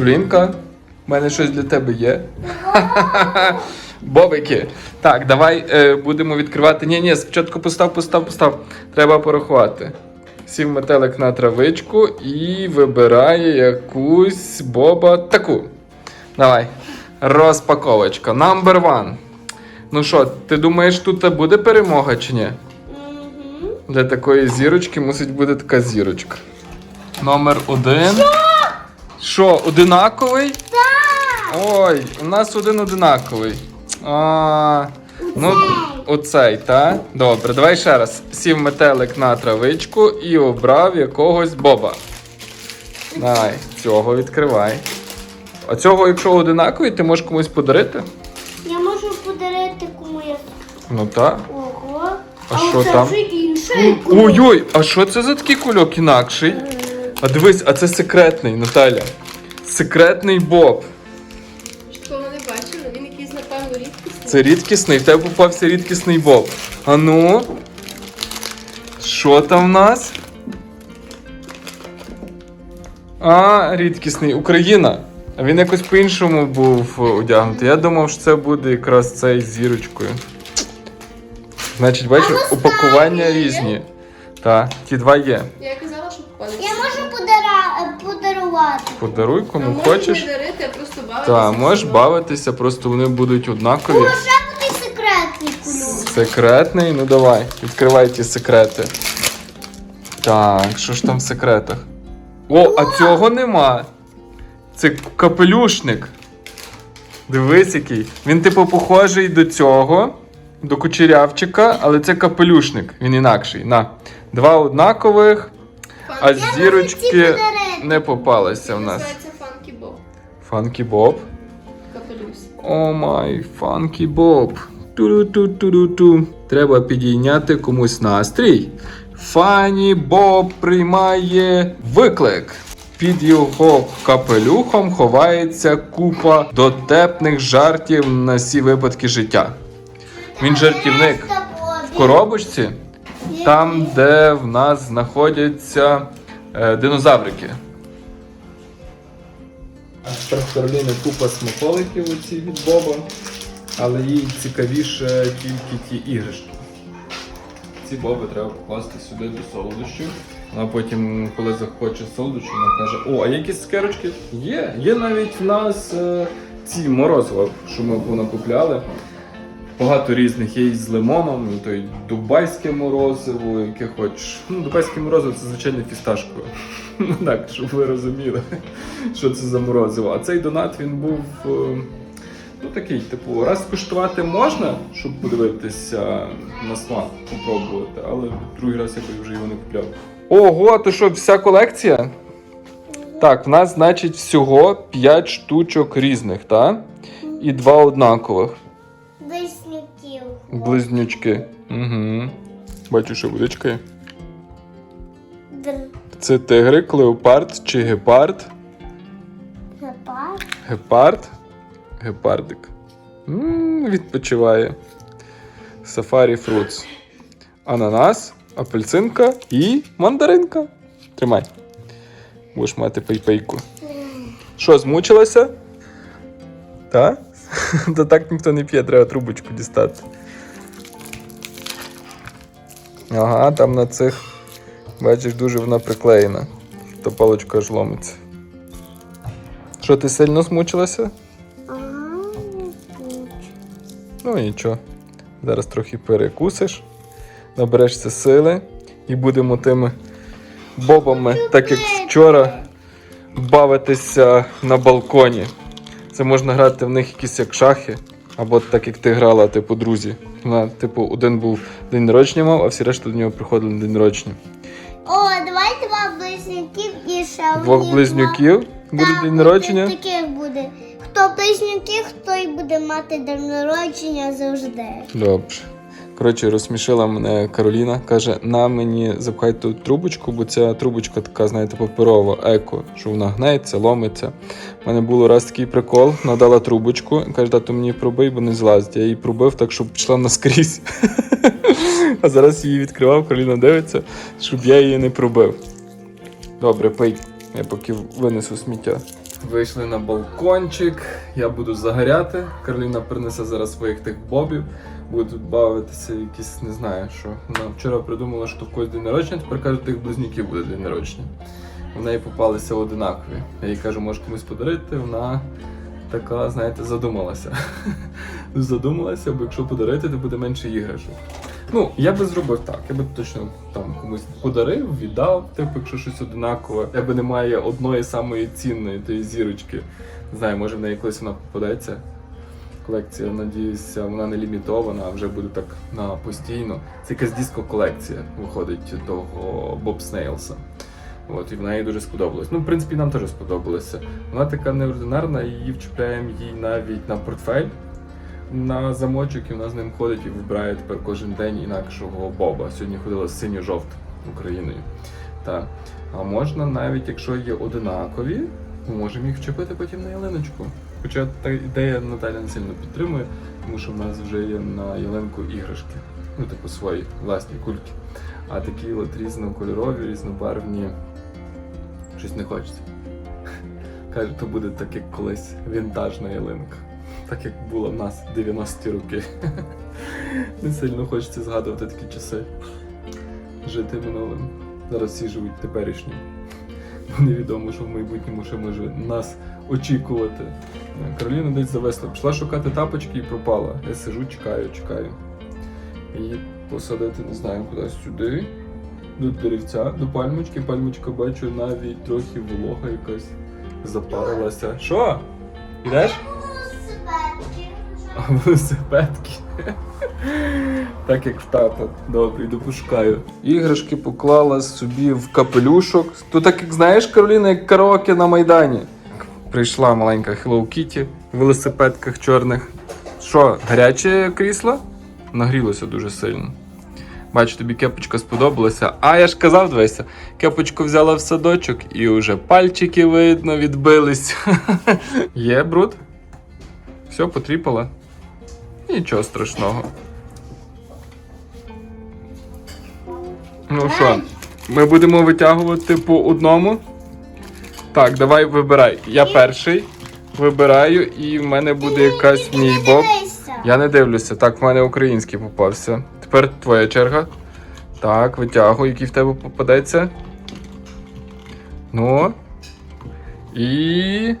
Каролінка, в мене щось для тебе є. Бобики. Так, давай е, будемо відкривати. Ні, ні, спочатку постав, постав, постав. Треба порахувати. Сів метелик на травичку і вибирає якусь боба таку. Давай. Розпаковочка. Number one. Ну що, ти думаєш, тут буде перемога чи ні? Для такої зірочки мусить бути така зірочка. Номер один. Що, одинаковий? Так! Ой, у нас один одинаковий. А, ну, оцей, так? Добре, давай ще раз. Сів метелик на травичку і обрав якогось боба. Давай, цього відкривай. А цього, якщо одинаковий, ти можеш комусь подарити? Я можу подарити кому я. Ну так. Ого. А що це там? Ой-ой, а що це за такий кульок інакший? А дивись, а це секретний, Наталя. Секретний боб. Такого не бачила, він якийсь, напевно, рідкісний. Це рідкісний, в тебе попався рідкісний боб. А ну. Що там в нас? А, рідкісний Україна. А він якось по-іншому був е, одягнутий. Я думав, що це буде якраз цей з зірочкою. Значить, бачиш, упакування різні. Так, ті два є. Я казала, що попадеться. Я можу подарувати. Подаруй кому можеш хочеш. не дарити, а просто бавитися. Так, можеш бавитися, просто вони будуть однакові. О, ще буде секретний кульок. Секретний, ну давай, відкривай ті секрети. Так, що ж там в секретах? О, а цього нема. Це капелюшник. Дивись який. Він, типу, похожий до цього, до кучерявчика, але це капелюшник. Він інакший. На. Два однакових, а з ці дірочки подарити. Не попалися в нас. Називається Funky Bob. Фанкі Боб. Капелюсь. О май фанкі боб. Ту-ту-ту-ту-ту. Треба підійняти комусь настрій. Фані Боб приймає виклик. Під його капелюхом ховається купа дотепних жартів на всі випадки життя. Він жартівник. В коробочці, там, де в нас знаходяться е, динозаврики. А тепер купа смаколиків оці від Боба, але їй цікавіше тільки ті іграшки. Ці боби треба покласти сюди до солодощів. А потім, коли захоче солодощі, вона каже: О, а якісь скерочки Є. Є навіть в нас е, ці морозива, що ми понакупляли. Багато різних є і з лимоном, і то й дубайське морозиво, яке хочеш. Ну, дубайське морозиво це звичайно фісташкове. Ну так, щоб ви розуміли, що це за морозиво. А цей донат він був е, ну такий, типу, раз скуштувати можна, щоб подивитися на смак, попробувати, але другий раз якось вже його не купляв. Ого, то що, вся колекція? Так, в нас, значить, всього 5 штучок різних, так? І два однакових. Близнючки. Угу. Бачу, що водичка. Др. Це тигри, клеопард чи гепард? Гепард. Гепард. Гепардик. м відпочиває. Сафарі фрутс. Ананас, апельсинка і мандаринка. Тримай. Будеш мати пейпейку. Що, змучилася? Та? Та так ніхто не п'є, треба трубочку дістати. Ага, там на цих, бачиш, дуже вона приклеєна. То паличка аж ломиться. Що, ти сильно змучилася? Ага, Ну нічого. Зараз трохи перекусиш, наберешся сили і будемо тими бобами, так як вчора, бавитися на балконі. Це можна грати в них якісь як шахи, або так як ти грала, типу, друзі. Вона, типу, один був день народження мав, а всі решта до нього приходили на день народження. О, давай два близнюків і ще Двох одні близнюків буде Так, день народження. Таких буде. Хто близнюки, хто й буде мати день народження завжди. Добре. Коротше, розсмішила мене Кароліна. Каже, на мені запхай ту трубочку, бо ця трубочка така, знаєте, паперова, еко, що вона гнеться, ломиться. У мене було раз такий прикол, надала трубочку, каже, тату мені пробий, бо не злазить. Я її пробив так, щоб пішла наскрізь. А зараз її відкривав, Кароліна дивиться, щоб я її не пробив. Добре, пий. Я поки винесу сміття. Вийшли на балкончик, я буду загоряти. Кароліна принесе зараз своїх тих бобів. Буде тут бавитися якісь, не знаю що. Вона вчора придумала, що в когось день народження, тепер каже, тих близнюків буде день народження. В неї попалися одинакові. Я їй кажу, може комусь подарити, вона така, знаєте, задумалася. задумалася, бо якщо подарити, то буде менше іграшок. Ну, я би зробив так. Я би точно там комусь подарив, віддав, типу, якщо щось одинакове. Якби немає одної самої цінної тієї зірочки. Не знаю, може в неї колись вона попадеться. Колекція, надіюся, вона не лімітована, а вже буде так на постійно. Це якась диско-колекція виходить того Боб Снейлса. От, і вона їй дуже сподобалась. Ну, в принципі, нам теж сподобалося. Вона така неординарна, її вчіпляємо їй навіть на портфель на замочок, і вона з ним ходить і вибирає тепер кожен день інакшого боба. Сьогодні ходила з синьо-жовт Україною. Так. А можна навіть, якщо є одинакові, ми можемо їх вчепити потім на ялиночку. Хоча та ідея Наталя не сильно підтримує, тому що в нас вже є на ялинку іграшки, ну типу свої власні кульки. А такі от різнокольорові, різнобарвні, щось не хочеться. Каже, то буде так, як колись вінтажна ялинка. Так як було в нас 90-ті роки. Не сильно хочеться згадувати такі часи. Жити минулим. Зараз всі живуть теперішнім. Невідомо, що в майбутньому ще може нас очікувати. Кароліна десь завесла. Пішла шукати тапочки і пропала. Я сижу, чекаю, чекаю. Її посадити, не знаю, кудись сюди. До деревця, до пальмочки. Пальмочка бачу навіть трохи волога якась запарилася. Що? Ідеш? А велосипедки. Так як в тата. Добре, йду пошукаю. Іграшки поклала собі в капелюшок. То так як знаєш, Кароліна, як караоке на Майдані. Прийшла маленька Hello Kitty в велосипедках чорних. Що, гаряче крісло? Нагрілося дуже сильно. Бачу, тобі кепочка сподобалася. А я ж казав, дивися, кепочку взяла в садочок і вже пальчики видно відбились. Є бруд? Все, потріпала. Нічого страшного. Ну що, ми будемо витягувати по одному. Так, давай вибирай. Я перший вибираю, і в мене буде якась мій боб. Я не дивлюся. Так, в мене український попався. Тепер твоя черга. Так, витягуй, який в тебе попадеться. Ну. І.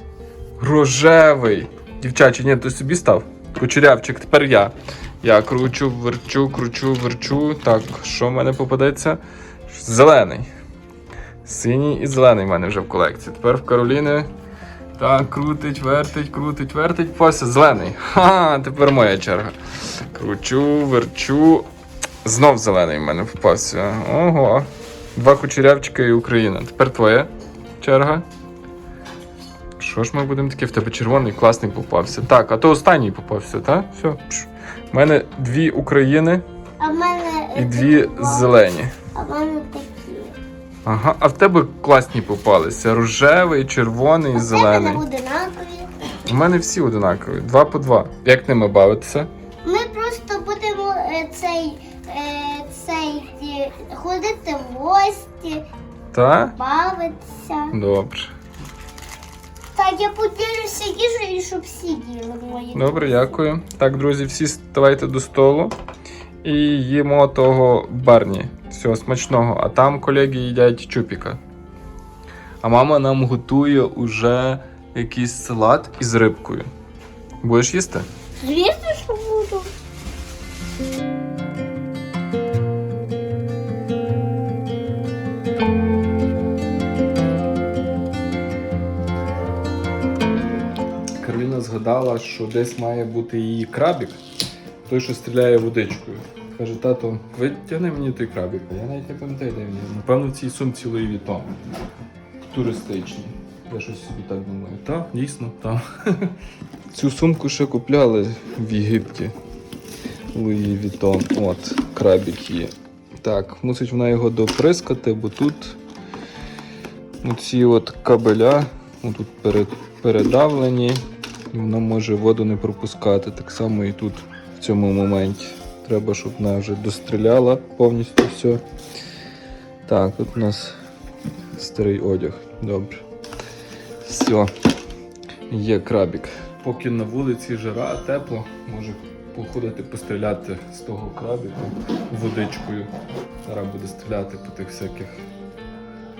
Рожевий. Дівчачі, ні, ти собі став. Кучерявчик, тепер я. Я кручу, верчу, кручу, верчу. Так, що в мене попадеться? Зелений. Синій і зелений в мене вже в колекції. Тепер в Кароліни. Так, крутить, вертить, крутить, вертить. Пася, зелений. Ха, тепер моя черга. Кручу, верчу. Знов зелений в мене попався. Ого. Два кучерявчика і Україна. Тепер твоя черга. Що ж ми будемо таке? В тебе червоний класний попався. Так, а то останній попався, так? Все. У мене дві України А в мене і дві зелені. А в мене такі. Ага, а в тебе класні попалися. Рожевий, червоний і У зелений. тебе одинакові. У мене всі одинакові. Два по два. Як ними бавитися? Ми просто будемо е, цей, е, цей е, ходити в гості, Та? бавитися. Добре. Так, я поділюся їжею, щоб всі їли мої. Добре, дякую. Так, друзі, всі ставайте до столу і їмо того барні. Всього смачного. А там колеги їдять чупіка. А мама нам готує уже якийсь салат із рибкою. Будеш їсти? Звісно, що буду. Згадала, що десь має бути її крабік, той, що стріляє водичкою. Каже, тато, витягни мені той крабік. Я навіть не пам'ятаю, де він. Напевно, в цій сумці Луї Вітон. Туристичній. Я щось собі так думаю. Так, дійсно, там. Цю сумку ще купляли в Єгипті. Луї Вітон. От, крабік є. Так, мусить вона його доприскати, бо тут ці от кабеля ну, тут перед, передавлені, вона може воду не пропускати. Так само і тут в цьому моменті. Треба, щоб вона вже достріляла повністю все. Так, тут у нас старий одяг. Добре. Все. є крабік. Поки на вулиці жара, тепло, може походити постріляти з того крабіку водичкою. Зараз буде стріляти по тих всяких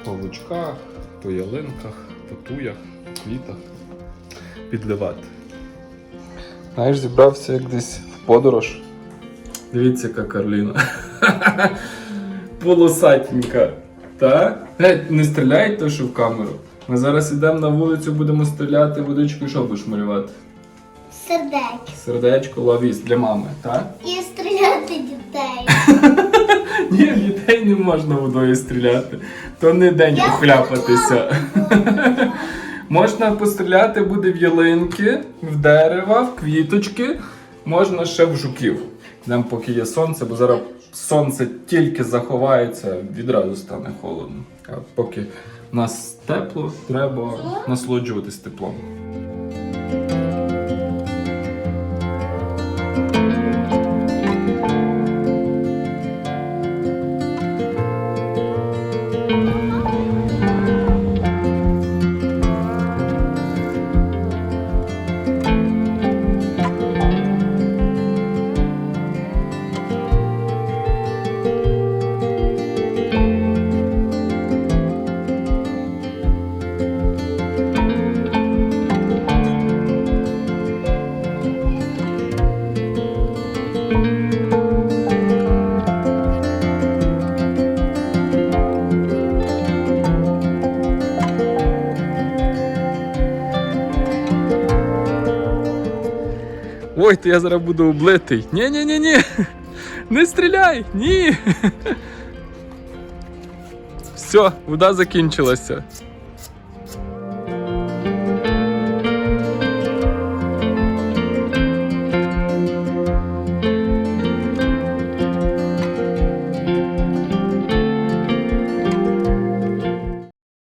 павучках, по ялинках, по туях, по квітах, підливати. Знаєш, зібрався як десь в подорож. Дивіться, яка Карліна. Полосатенька. Так? Геть, не стріляй то, що в камеру. Ми зараз йдемо на вулицю, будемо стріляти водичкою, що будеш малювати? Сердець. Сердечко лавіс для мами, так? І стріляти дітей. Ні, дітей не можна водою стріляти. То не день Я похляпатися. Можна постріляти буде в ялинки, в дерева, в квіточки, можна ще в жуків. Йдемо, поки є сонце, бо зараз сонце тільки заховається, відразу стане холодно. А поки в нас тепло, треба насолоджуватись теплом. Ой, то я зараз буду облитий. ні ні ні ні Не стріляй! Ні. Все, вода закінчилася.